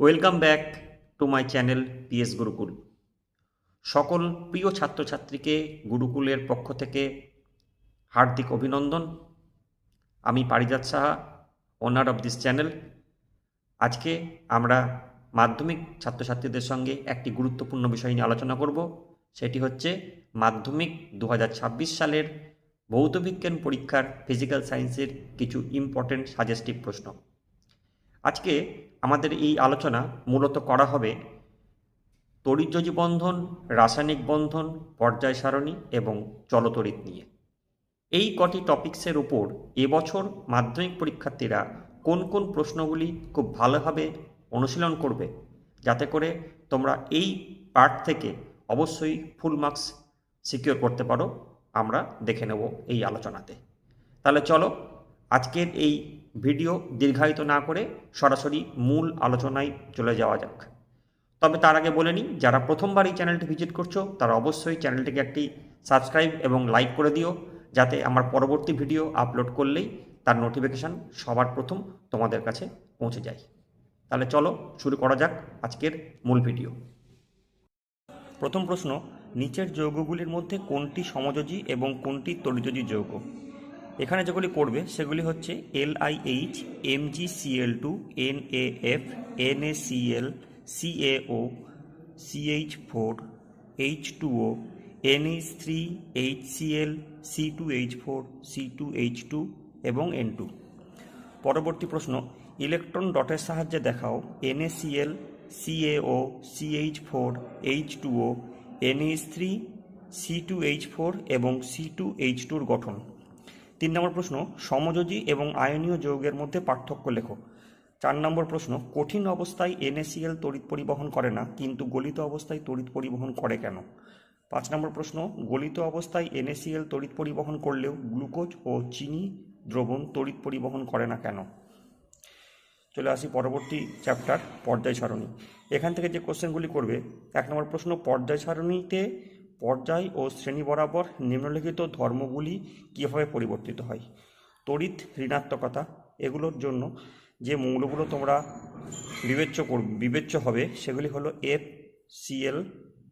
Welcome back to my channel PS Gurukul সকল প্রিয় ছাত্রছাত্রীকে গুরুকুলের পক্ষ থেকে হার্দিক অভিনন্দন। আমি Parijat Saha owner of this channel আজকে আমরা মাধ্যমিক ছাত্রছাত্রীদের সঙ্গে একটি গুরুত্বপূর্ণ বিষয় নিয়ে আলোচনা করব। সেটি হচ্ছে মাধ্যমিক দু হাজার ছাব্বিশ সালের ভৌতবিজ্ঞান পরীক্ষার ফিজিক্যাল সায়েন্সের কিছু ইম্পর্টেন্ট সাজেস্টিভ প্রশ্ন। আজকে আমাদের এই আলোচনা মূলত করা হবে তড়িৎযোজী বন্ধন, রাসায়নিক বন্ধন, পর্যায় সারণী এবং চলতড়িৎ নিয়ে। এই কটি টপিক্সের উপর এবছর মাধ্যমিক পরীক্ষার্থীরা কোন কোন প্রশ্নগুলি খুব ভালোভাবে অনুশীলন করবে, যাতে করে তোমরা এই পার্ট থেকে অবশ্যই ফুল মার্কস সিকিওর করতে পারো, আমরা দেখে নেব এই আলোচনাতে। তাহলে চলো, আজকের এই ভিডিও দীর্ঘায়িত না করে সরাসরি মূল আলোচনায় চলে যাওয়া যাক। তবে তার আগে বলে নিই, যারা প্রথমবার এই চ্যানেলটি ভিজিট করছ, তারা অবশ্যই চ্যানেলটিকে একটি সাবস্ক্রাইব এবং লাইক করে দিও, যাতে আমার পরবর্তী ভিডিও আপলোড করলেই তার নোটিফিকেশান সবার প্রথম তোমাদের কাছে পৌঁছে যায়। তাহলে চলো শুরু করা যাক আজকের মূল ভিডিও। প্রথম প্রশ্ন, নিচের যৌগগুলির মধ্যে কোনটি সমযোজী এবং কোনটি তরিযোজী যৌগ? এখানে যেগুলি করবে সেগুলি হচ্ছে L I H M G C L two N A F N A C L C A O CAO CH four H two O N H three H C L C two H four C two H two এবং N two পরবর্তী প্রশ্ন, electron ডটের সাহায্যে দেখাও NACL CAO CH four H two O N H three C two H four এবং C two H টুর গঠন। তিন নম্বর প্রশ্ন, সমযোজী এবং আয়নীয় যৌগের মধ্যে পার্থক্য লেখো। চার নম্বর প্রশ্ন, কঠিন অবস্থায় এনএসিএল তড়িৎ পরিবহন করে না, কিন্তু গলিত অবস্থায় তড়িৎ পরিবহন করে কেন? পাঁচ নম্বর প্রশ্ন, গলিত অবস্থায় এনএসিএল তড়িৎ পরিবহন করলেও গ্লুকোজ ও চিনি দ্রবণ তড়িৎ পরিবহন করে না কেন? চলে আসি পরবর্তী চ্যাপ্টার, পর্যায় সারণী। এখান থেকে যে কোশ্চেনগুলি করবে, এক নম্বর প্রশ্ন, পর্যায় সারণীতে পর্যায় ও শ্রেণি বরাবর নিম্নলিখিত ধর্মগুলি কীভাবে পরিবর্তিত হয়? তড়িৎ ঋণাত্মকতা, এগুলোর জন্য যে মৌলগুলো তোমরা বিবেচ্য কর, বিবেচ্য হবে, সেগুলি হলো এফ, সিএল,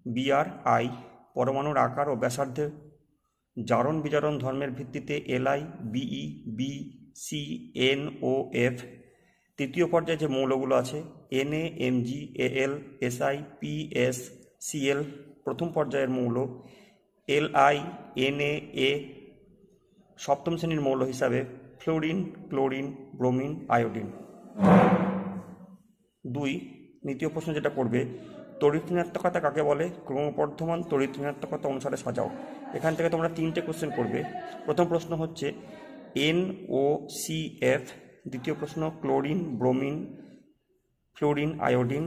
বিআর, আই, পরমাণুর আকার ও ব্যাসার্ধের জারণ বিজারণ ধর্মের ভিত্তিতে LI, BE, B, C, N, O, F. তৃতীয় পর্যায়ে যে মৌলগুলো আছে NA MG AL SI P, S CL প্রথম পর্যায়ের মৌল এল আই এনএ এ, সপ্তম শ্রেণির মৌল হিসাবে ফ্লোরিন, ক্লোরিন, ব্রোমিন, আয়োডিন। দুই, দ্বিতীয় প্রশ্ন যেটা করবে, তড়িৎ ঋণাত্মকতা কাকে বলে? ক্রমবর্ধমান তড়িৎ ঋণাত্মকতা অনুসারে সাজাও। এখান থেকে তোমরা তিনটে কোশ্চেন করবে। প্রথম প্রশ্ন হচ্ছে এন ও সি এফ, দ্বিতীয় প্রশ্ন ক্লোরিন, ব্রোমিন, ফ্লোরিন, আয়োডিন।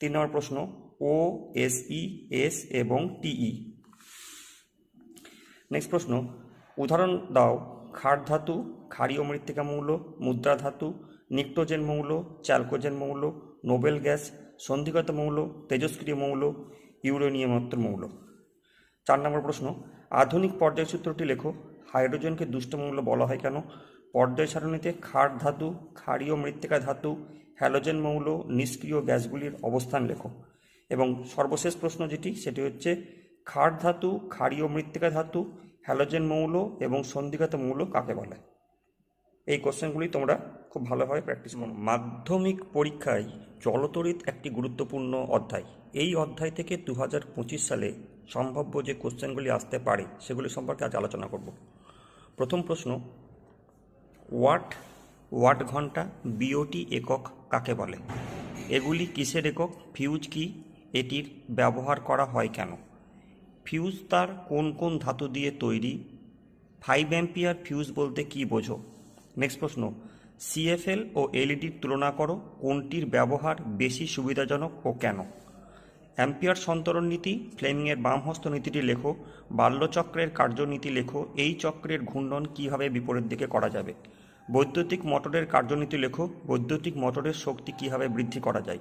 তিন নম্বর প্রশ্ন ও এস ই এস এবং টিই নেক্সট প্রশ্ন। উদাহরণ দাও। ক্ষার ধাতু ক্ষারীয় মৃত্তিকা মৌল, মুদ্রা ধাতু নিক্টোজেন মৌল চ্যালকোজেন মৌল, নোবেল গ্যাস, সন্ধিগত মৌল, তেজস্ক্রিয় মৌল ইউরেনিয়ামত্র মৌল। চার নম্বর প্রশ্ন। আধুনিক পর্যায় সূত্রটি লেখো। হাইড্রোজেনকে দুষ্ট মৌল বলা হয় কেন? পর্যায় সারণীতে ক্ষার ধাতু ক্ষারীয় মৃত্তিকা ধাতু, হ্যালোজেন মৌল, নিষ্ক্রিয় গ্যাসগুলির অবস্থান লেখো। এবং সর্বশেষ প্রশ্ন যেটি, সেটি হচ্ছে ক্ষার ধাতু, ক্ষারীয় মৃত্তিকা ধাতু, হ্যালোজেন মৌল এবং সন্ধিগত মৌল কাকে বলে? এই কোশ্চেনগুলি তোমরা খুব ভালোভাবে প্র্যাকটিস করো। মাধ্যমিক পরীক্ষায় জলতড়িৎ একটি গুরুত্বপূর্ণ অধ্যায়। এই অধ্যায় থেকে দু হাজার পঁচিশ সালে সম্ভাব্য যে কোশ্চেনগুলি আসতে পারে, সেগুলি সম্পর্কে আজ আলোচনা করব। প্রথম প্রশ্ন, ওয়াট ওয়াট ঘণ্টা, বিওটি একক কাকে বলে? এগুলি কিসের একক? ফিউজ কি? এটির ব্যবহার করা হয় কেন? ফিউজ তার কোন কোন ধাতু দিয়ে তৈরি? ফাইভ অ্যাম্পিয়ার ফিউজ বলতে কি বোঝো? নেক্সট প্রশ্ন সিএফএল ও এলইডির তুলনা করো, কোনটির ব্যবহার বেশি সুবিধাজনক ও কেন? অ্যাম্পিয়ার সন্তরণ নীতি ফ্লেমিংয়ের বামহস্ত নীতিটি লেখো, বাল্যচক্রের কার্যনীতি লেখো, এই চক্রের ঘূর্ণন কীভাবে বিপরীত দিকে করা যাবে? বৈদ্যুতিক মোটরের কার্যনীতি লেখো, বৈদ্যুতিক মোটরের শক্তি কীভাবে বৃদ্ধি করা যায়?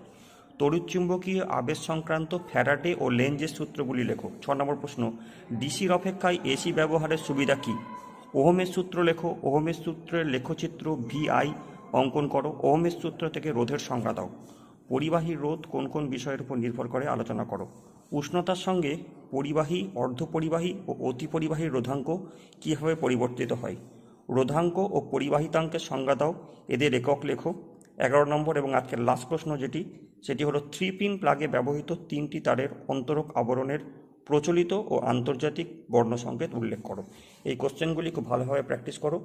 তড়িৎচুম্বকীয় আবেশ সংক্রান্ত ফ্যারাডে ও লেঞ্জের সূত্রগুলি লেখো। ছ নম্বর প্রশ্ন, ডিসির অপেক্ষায় এসি ব্যবহারের সুবিধা কী? ওহমের সূত্র লেখো, ওহমের সূত্রের লেখচিত্র ভিআই, অঙ্কন করো। ওহমের সূত্র থেকে রোধের সংজ্ঞা দাও। পরিবাহী রোধ কোন কোন বিষয়ের উপর নির্ভর করে আলোচনা করো। উষ্ণতার সঙ্গে পরিবাহী, অর্ধপরিবাহী ও অতিপরিবাহী রোধাঙ্ক কীভাবে পরিবর্তিত হয়? রোধাঙ্ক ও পরিবাহিতাঙ্কের সংজ্ঞা দাও। এদের একক লেখো। এগারো নম্বর এবং আজকের লাস্ট প্রশ্ন যেটি সেটি হলো থ্রি পিন প্লাগে ব্যবহৃত তিনটি তারের অন্তরক আবরণের প্রচলিত ও আন্তর্জাতিক বর্ণ সংকেত উল্লেখ করো। এই কোশ্চেনগুলি খুব ভালোভাবে প্র্যাকটিস করো।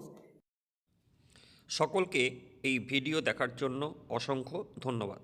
সকলকে এই ভিডিও দেখার জন্য অসংখ্য ধন্যবাদ।